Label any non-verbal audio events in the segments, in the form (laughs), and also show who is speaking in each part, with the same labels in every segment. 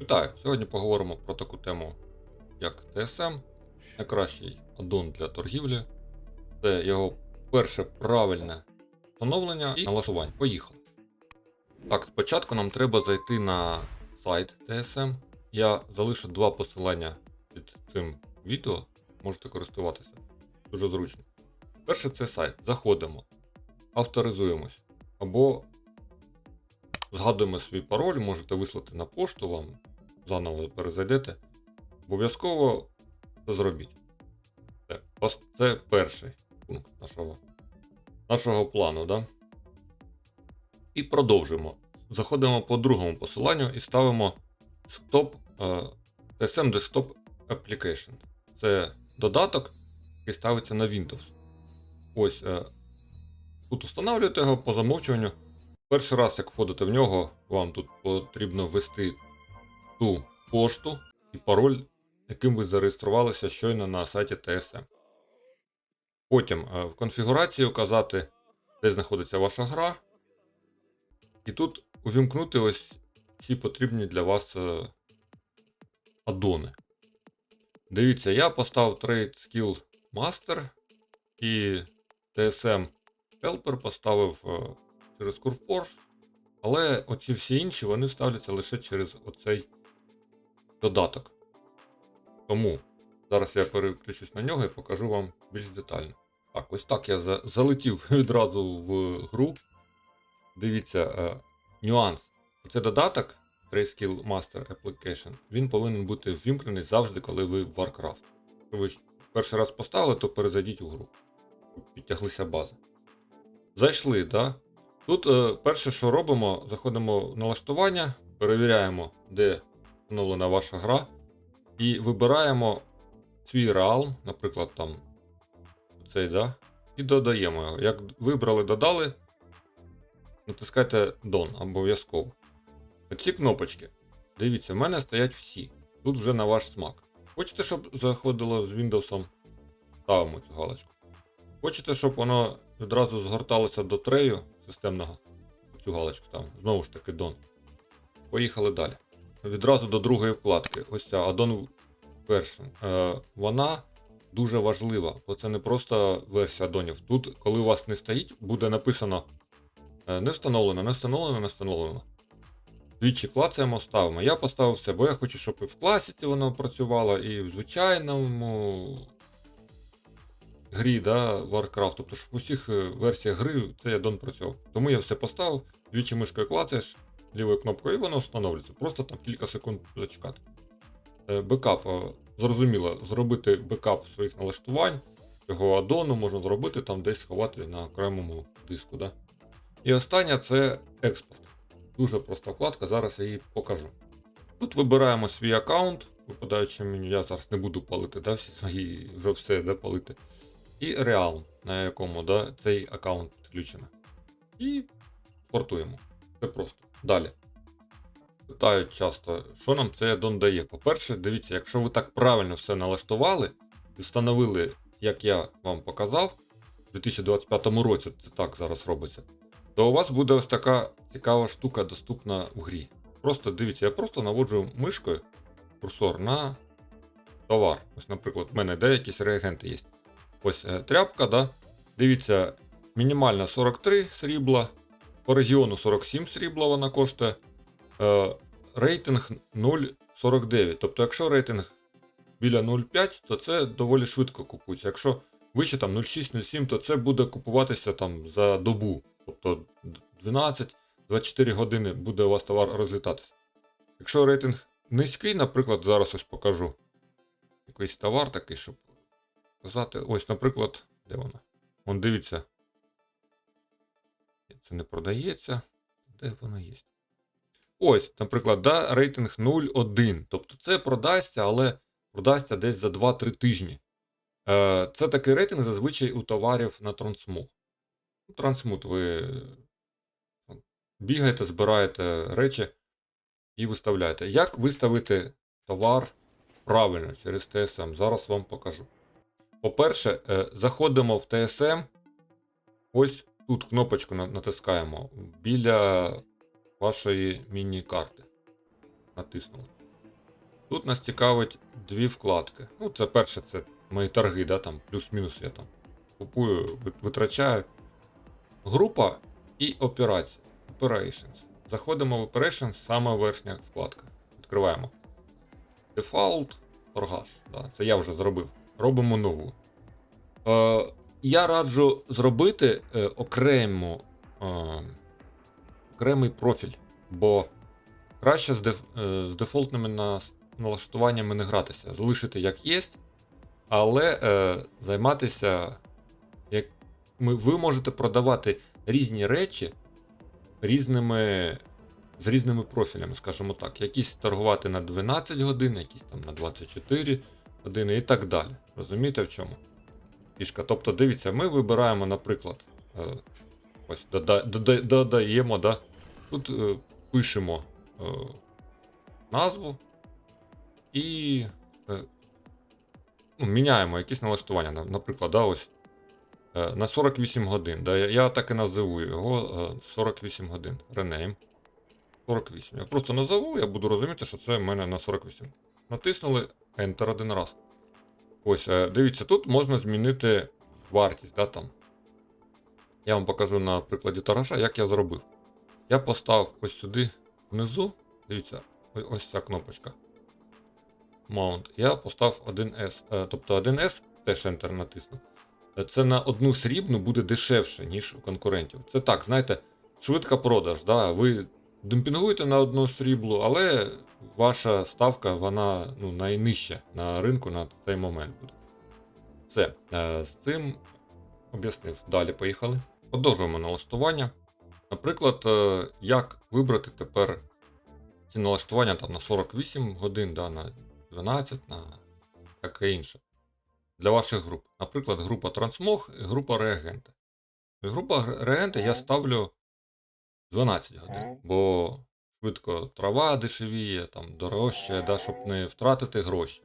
Speaker 1: Вітаю! Сьогодні поговоримо про таку тему, як TSM, найкращий аддон для торгівлі. Це його перше правильне встановлення і налаштування. Поїхали. Так, спочатку нам треба зайти на сайт TSM. Я залишу два посилання під цим відео. Можете користуватися. Дуже зручно. Перше це сайт. Заходимо, авторизуємось. Або згадуємо свій пароль, можете вислати на пошту вам заново перезайдете. Обов'язково це зробіть. Це, це перший пункт нашого, нашого плану. Да? І продовжуємо. Заходимо по другому посиланню і ставимо Desktop, е, TSM Desktop Application. Це додаток, який ставиться на Windows. Ось е, тут встановлюєте його по замовчуванню. Перший раз, як входите в нього, вам тут потрібно ввести ту пошту і пароль, яким ви зареєструвалися щойно на сайті TSM. Потім е, в конфігурації указати, де знаходиться ваша гра. І тут увімкнути ось ці потрібні для вас е, аддони. Дивіться, я поставив Trade Skill Master і TSM Helper поставив е, через CurveForce, але оці всі інші вони ставляться лише через оцей додаток. Тому зараз я переключусь на нього і покажу вам більш детально. Так, ось так я за- залетів (laughs) відразу в гру. Дивіться, е, нюанс. Це додаток Trade Master Application. Він повинен бути ввімкнений завжди, коли ви в Warcraft. Якщо ви перший раз поставили, то перезайдіть у гру. Підтяглися бази. Зайшли, да? Тут е, перше, що робимо, заходимо в налаштування, перевіряємо, де встановлена ваша гра, і вибираємо свій реалм, наприклад, там цей, да? І додаємо його. Як вибрали, додали, натискайте Done обов'язково. Ці кнопочки. Дивіться, в мене стоять всі. Тут вже на ваш смак. Хочете, щоб заходило з Windows, ставимо цю галочку. Хочете, щоб воно відразу згорталося до трею системного, цю галочку там, знову ж таки Done. Поїхали далі. Відразу до другої вкладки. Ось ця Addon Version. Е, вона дуже важлива, бо це не просто версія аддонів. Тут, коли у вас не стоїть, буде написано е, не встановлено, не встановлено, не встановлено. Двічі клацаємо, ставимо. Я поставив все, бо я хочу, щоб і в класіці воно працювало, і в звичайному грі, да, Warcraft. Тобто, щоб в усіх е, версіях гри цей аддон працював. Тому я все поставив, двічі мишкою клацаєш, лівою кнопкою, і воно встановлюється. Просто там кілька секунд зачекати. Е, Бекап. е, Зрозуміло, зробити бекап своїх налаштувань. Цього аддону можна зробити там десь сховати на окремому диску. Да? І останнє це експорт. Дуже проста вкладка, зараз я її покажу. Тут вибираємо свій аккаунт, випадаючи меню, я зараз не буду палити, да, всі свої вже все де палити. І реал, на якому да, цей аккаунт підключено. І портуємо. Це просто. Далі. Питають часто, що нам цей аддон дає. По-перше, дивіться, якщо ви так правильно все налаштували і встановили, як я вам показав, у 2025 році це так зараз робиться, то у вас буде ось така цікава штука доступна у грі. Просто дивіться, я просто наводжу мишкою курсор на товар. Ось, наприклад, в мене де якісь реагенти є. Ось е, тряпка, да? Дивіться, мінімальна 43 срібла, по регіону 47 срібла вона коштує. Е, рейтинг 0,49. Тобто, якщо рейтинг біля 0,5, то це доволі швидко купується. Якщо вище там 0,6-0,7, то це буде купуватися там за добу. Тобто 12-24 години буде у вас товар розлітатися. Якщо рейтинг низький, наприклад, зараз ось покажу якийсь товар такий, щоб показати. Ось, наприклад, де вона? Вон дивіться. Це не продається. Де воно є? Ось, наприклад, да, рейтинг 0,1. Тобто це продасться, але продасться десь за 2-3 тижні. Е, Це такий рейтинг зазвичай у товарів на трансмут. Трансмут ви бігаєте, збираєте речі і виставляєте. Як виставити товар правильно через TSM? Зараз вам покажу. По-перше, е, заходимо в TSM. Ось тут кнопочку натискаємо біля вашої міні-карти. Натиснули. Тут нас цікавить дві вкладки. Ну, це перше, це мої торги, да, там, плюс-мінус я там купую, витрачаю. Група і операція. Operations. Заходимо в Operations, сама верхня вкладка. Відкриваємо. Default, торгаш. Да, це я вже зробив. Робимо нову. Е, я раджу зробити е, окрему, е, окремий профіль, бо краще з, е, з дефолтними налаштуваннями не гратися. Залишити як є, але е, займатися. Як ви можете продавати різні речі різними, з різними профілями, скажімо так. Якісь торгувати на 12 годин, якісь там на 24 години і так далі. Розумієте в чому? Фішка. Тобто, дивіться, ми вибираємо, наприклад, е, ось дода, дода, додаємо, да, тут е, пишемо е, назву і ну, міняємо якісь налаштування. На- Наприклад, да, ось на 48 годин. Да, я, так і назову його е, 48 годин. Rename. 48. Я просто назову, я буду розуміти, що це в мене на 48. Натиснули Enter один раз. Ось, е, дивіться, тут можна змінити вартість, да, там. Я вам покажу на прикладі тараша, як я зробив. Я поставив ось сюди внизу. Дивіться, ось ця кнопочка. Mount. Я поставив 1S. Е, Тобто 1S, теж Enter натиснув. Е, Це на одну срібну буде дешевше, ніж у конкурентів. Це так, знаєте, швидка продаж. Да? Ви демпінгуєте на одну сріблу, але ваша ставка вона ну, найнижча на ринку на цей момент буде. Все, е, з цим об'яснив. Далі поїхали. Продовжуємо налаштування. Наприклад, е, як вибрати тепер ці налаштування там, на 48 годин, да, на 12, на таке інше. Для ваших груп. Наприклад, група трансмог і група реагенти. Група ре- реагенти я ставлю 12 годин, бо швидко трава дешевіє, там дорожче, да, щоб не втратити гроші.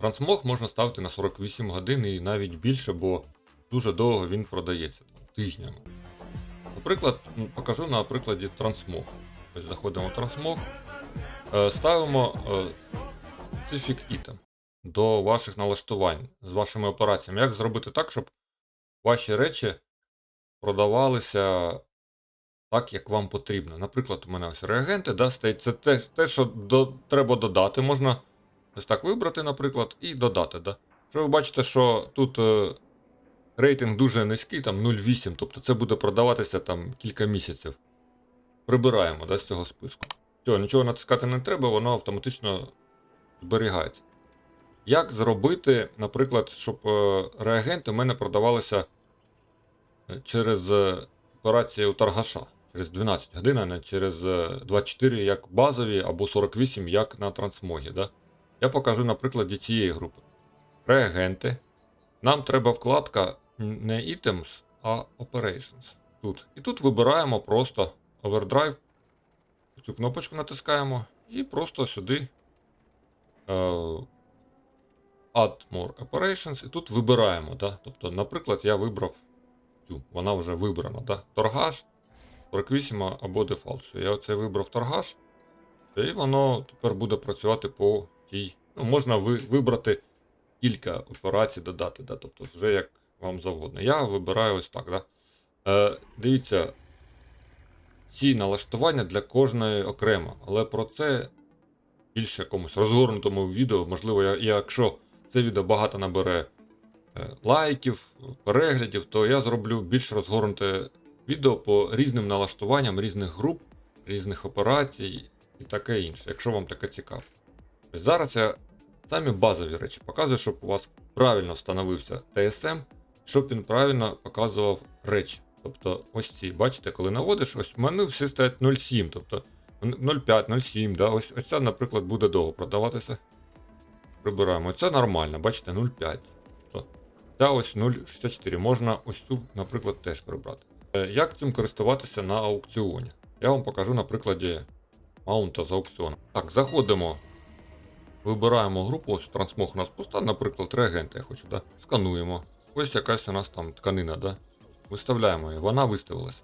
Speaker 1: Трансмог можна ставити на 48 годин і навіть більше, бо дуже довго він продається там, тижнями. Наприклад, ну, покажу на прикладі трансмог. Ось заходимо в трансмог, е, ставимо е, specific item до ваших налаштувань з вашими операціями. Як зробити так, щоб ваші речі продавалися так, як вам потрібно. Наприклад, у мене ось реагенти, да, стоять. Це те, те що до, треба додати. Можна ось так вибрати, наприклад, і додати. Да. Що ви бачите, що тут е, рейтинг дуже низький, там 0,8, тобто це буде продаватися там кілька місяців. Прибираємо да, з цього списку. Все, нічого натискати не треба, воно автоматично зберігається. Як зробити, наприклад, щоб е, реагенти у мене продавалися е, через е, операцію торгаша, через 12 годин, а не через е, 24 як базові або 48 як на трансмогі. Да? Я покажу на прикладі цієї групи. Реагенти. Нам треба вкладка не Items, а Operations. Тут. І тут вибираємо просто Overdrive. Цю кнопочку натискаємо і просто сюди. е, Add More Operations, і тут вибираємо. Да? Тобто, наприклад, я вибрав цю, вона вже вибрана. Да? Торгаш, 48 або дефолт. Все, Я оце вибрав торгаш, і воно тепер буде працювати по тій. Ну, можна ви, вибрати кілька операцій додати, да? тобто вже як вам завгодно. Я вибираю ось так. Да? Е, дивіться, ці налаштування для кожної окремо, але про це більше якомусь розгорнутому відео. Можливо, я, якщо це відео багато набере е, лайків, переглядів, то я зроблю більш розгорнуте відео по різним налаштуванням різних груп, різних операцій і таке інше, якщо вам таке цікаво. Зараз я самі базові речі показую, щоб у вас правильно встановився TSM, щоб він правильно показував речі. Тобто, ось ці, бачите, коли наводиш, ось в мене всі стоять 0,7, тобто 0,5, 0,7, да? ось, ось ця, наприклад, буде довго продаватися. Прибираємо. Це нормально, бачите, 0,5. Тобто, Ця ось 0,64. Можна ось цю, наприклад, теж прибрати. Е, Як цим користуватися на аукціоні? Я вам покажу на прикладі маунта з аукціону. Так, заходимо. Вибираємо групу, ось трансмог у нас пуста, наприклад, реагенти я хочу, да? скануємо. Ось якась у нас там тканина, да? Виставляємо її, вона виставилась.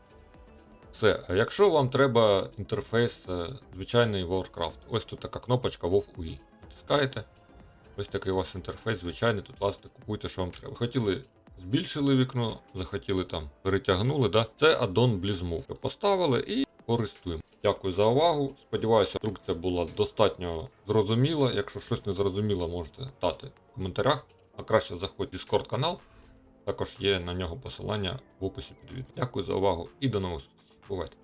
Speaker 1: Все. А якщо вам треба інтерфейс е, звичайний Warcraft, ось тут така кнопочка WoW UI. натискаєте. Ось такий у вас інтерфейс, звичайний, тут лазите, купуйте, що вам треба. Хотіли, збільшили вікно, захотіли там, перетягнули, да? Це аддон BlizzMove. Поставили і користуємо. Дякую за увагу. Сподіваюся, інструкція була достатньо зрозуміла. Якщо щось не зрозуміло, можете дати в коментарях. А краще заходь в Discord канал. Також є на нього посилання в описі під відео. Дякую за увагу і до нових зустрічей. Бувайте!